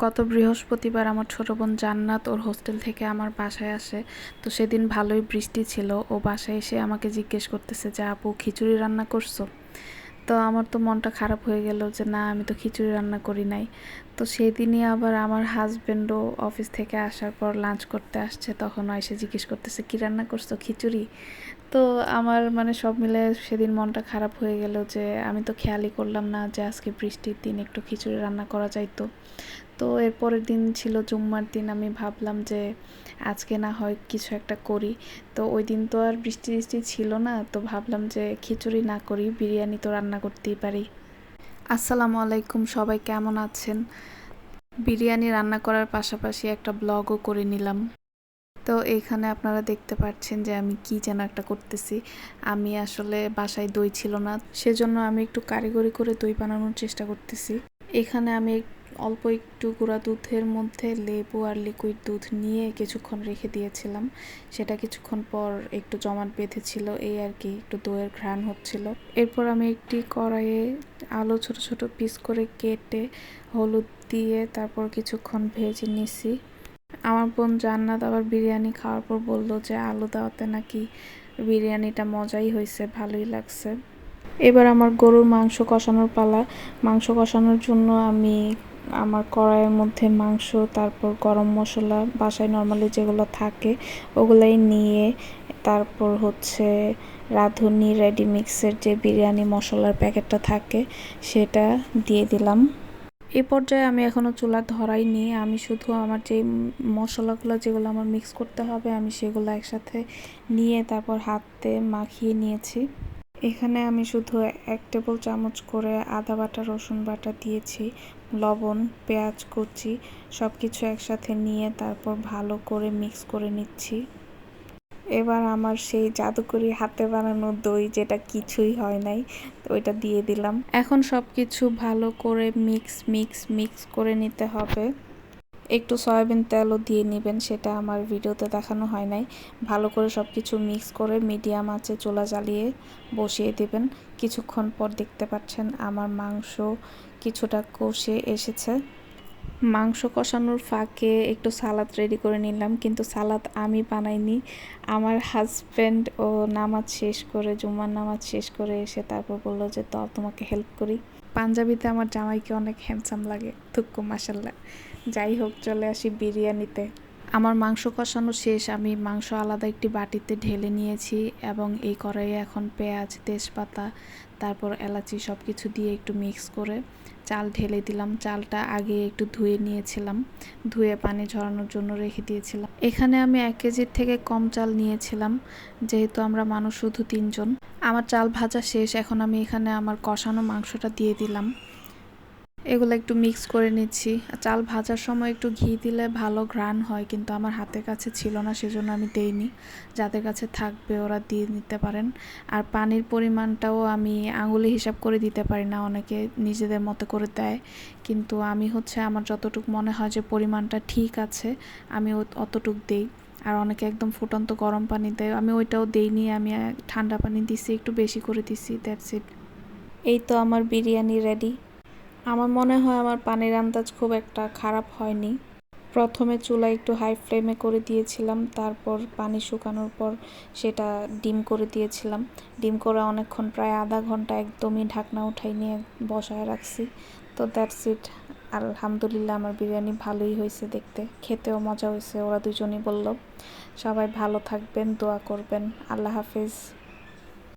গত বৃহস্পতিবার আমার ছোট বোন জান্নাত ওর হোস্টেল থেকে আমার বাসায় আসে। তো সেদিন ভালোই বৃষ্টি ছিল, ও বাসায় এসে আমাকে জিজ্ঞেস করতেছে যে, আপু, খিচুড়ি রান্না করছ? তো আমার তো মনটা খারাপ হয়ে গেল যে, না, আমি তো খিচুড়ি রান্না করি নাই। তো সেই দিনই আবার আমার হাজব্যান্ডও অফিস থেকে আসার পর লাঞ্চ করতে আসছে, তখন এসে জিজ্ঞেস করতেছে, কী রান্না করছ? খিচুড়ি? তো আমার মানে সব মিলে সেদিন মনটা খারাপ হয়ে গেল যে, আমি তো খেয়ালই করলাম না যে, আজকে বৃষ্টির দিন একটু খিচুড়ি রান্না করা যাইতো। তো এরপরের দিন ছিল জুম্মার দিন, আমি ভাবলাম যে আজকে না হয় কিছু একটা করি। তো ওই দিন তো আর বৃষ্টি বৃষ্টি ছিল না, তো ভাবলাম যে খিচুড়ি না করি, বিরিয়ানি তো রান্না করতেই পারি। আসসালামু আলাইকুম, সবাই কেমন আছেন? বিরিয়ানি রান্না করার পাশাপাশি একটা ব্লগও করে নিলাম। তো এখানে আপনারা দেখতে পাচ্ছেন যে আমি কি যেন একটা করতেছি। আমি আসলে বাসায় দই ছিল না, সেজন্য আমি একটু কারিগরি করে দই বানানোর চেষ্টা করতেছি। এখানে আমি অল্প একটু গুঁড়া দুধের মধ্যে লেবু আর লিকুইড দুধ নিয়ে কিছুক্ষণ রেখে দিয়েছিলাম। সেটা কিছুক্ষণ পর একটু জমাট বেঁধেছিল, এই আর কি, একটু দইয়ের ঘ্রাণ হচ্ছিল। এরপর আমি একটি কড়াইয়ে আলু ছোট ছোট পিস করে কেটে হলুদ দিয়ে তারপর কিছুক্ষণ ভেজে নিছি। আমার বোন জান্নাত আবার বিরিয়ানি খাওয়ার পর বলল যে, আলু দেওয়াতে নাকি বিরিয়ানিটা মজাই হয়েছে, ভালোই লাগছে। এবার আমার গরুর মাংস কষানোর পালা। মাংস কষানোর জন্য আমি আমার কড়াইয়ের মধ্যে মাংস, তারপর গরম মশলা, বাসায় নর্মালি যেগুলো থাকে ওগুলাই নিয়ে, তারপর হচ্ছে রাঁধুনি রেডি মিক্সের যে বিরিয়ানি মশলার প্যাকেটটা থাকে সেটা দিয়ে দিলাম। এ পর্যায়ে আমি এখনও চুলা ধরাই নি। আমি শুধু আমার যে মশলাগুলো যেগুলো আমার মিক্স করতে হবে আমি সেগুলো একসাথে নিয়ে, তারপর হাতে মাখিয়ে নিয়েছি। এখানে আমি শুধু এক টেবিল চামচ করে আদা বাটা, রসুন বাটা দিয়েছি, লবণ, পেঁয়াজ, কুচি সব কিছু একসাথে নিয়ে তারপর ভালো করে মিক্স করে নিচ্ছি। এবার আমার সেই জাদুকরি হাতে বানানো দই যেটা কিছুই হয় নাই ওইটা দিয়ে দিলাম। এখন সব কিছু ভালো করে মিক্স মিক্স মিক্স করে নিতে হবে। একটু সয়াবিন তেলও দিয়ে নেবেন, সেটা আমার ভিডিওতে দেখানো হয় নাই। ভালো করে সব কিছু মিক্স করে মিডিয়াম আঁচে চোলা জ্বালিয়ে বসিয়ে দেবেন। কিছুক্ষণ পর দেখতে পাচ্ছেন আমার মাংস কিছুটা কষে এসেছে। মাংস কষানোর ফাঁকে একটু সালাদ রেডি করে নিলাম, কিন্তু সালাদ আমি বানাইনি। আমার হাজব্যান্ড ও নামাজ শেষ করে, জুমার নামাজ শেষ করে এসে তারপর বলল যে তো তোমাকে হেল্প করি। পাঞ্জাবিতে আমার জামাইকে অনেক হ্যান্ডসাম লাগে, থুক্কু মাসাল্লাহ যাই হোক, চলে আসি বিরিয়ানিতে। আমার মাংস কষানো শেষ, আমি মাংস আলাদা একটি বাটিতে ঢেলে নিয়েছি এবং এই কড়াইয়ে এখন পেঁয়াজ, তেজপাতা, তারপর এলাচি সব কিছু দিয়ে একটু মিক্স করে চাল ঢেলে দিলাম। চালটা আগে একটু ধুয়ে নিয়েছিলাম, ধুয়ে পানি ঝরানোর জন্য রেখে দিয়েছিলাম। এখানে আমি এক কেজির থেকে কম চাল নিয়েছিলাম, যেহেতু আমরা মানুষ শুধু তিনজন। আমার চাল ভাজা শেষ, এখন আমি এখানে আমার কষানো মাংসটা দিয়ে দিলাম। এগুলো একটু মিক্স করে নিচ্ছি। চাল ভাজার সময় একটু ঘি দিলে ভালো ঘ্রাণ হয়, কিন্তু আমার হাতের কাছে ছিল না, সেজন্য আমি দেইনি। যাদের কাছে থাকবে ওরা দিয়ে নিতে পারেন। আর পানির পরিমাণটাও আমি আঙুলে হিসাব করে দিতে পারি না, অনেকে নিজেদের মতো করে দেয়। কিন্তু আমি হচ্ছে, আমার যতটুকু মনে হয় যে পরিমাণটা ঠিক আছে, আমি অতটুক দেই। আর অনেকে একদম ফুটন্ত গরম পানি দেয় আমি ওইটাও দেইনি, আমি ঠান্ডা পানি দিছি, একটু বেশি করে দিছি দ্যাটস ইট এই তো আমার বিরিয়ানি রেডি আমার মনে হয় আমার পানির আন্দাজ খুব একটা খারাপ হয়নি। প্রথমে চুলা একটু হাই ফ্লেমে করে দিয়েছিলাম, তারপর পানি শুকানোর পর সেটা ডিম করে দিয়েছিলাম। ডিম করে অনেকক্ষণ, প্রায় আধা ঘণ্টা একদমই ঢাকনা উঠাই নিয়ে বসায় রাখছি। তো দ্যাটস ইট আলহামদুলিল্লাহ আমার বিরিয়ানি ভালোই হয়েছে দেখতে। খেতেও মজা হয়েছে, ওরা দুজনই বলল। সবাই ভালো থাকবেন, দোয়া করবেন। আল্লাহ হাফিজ।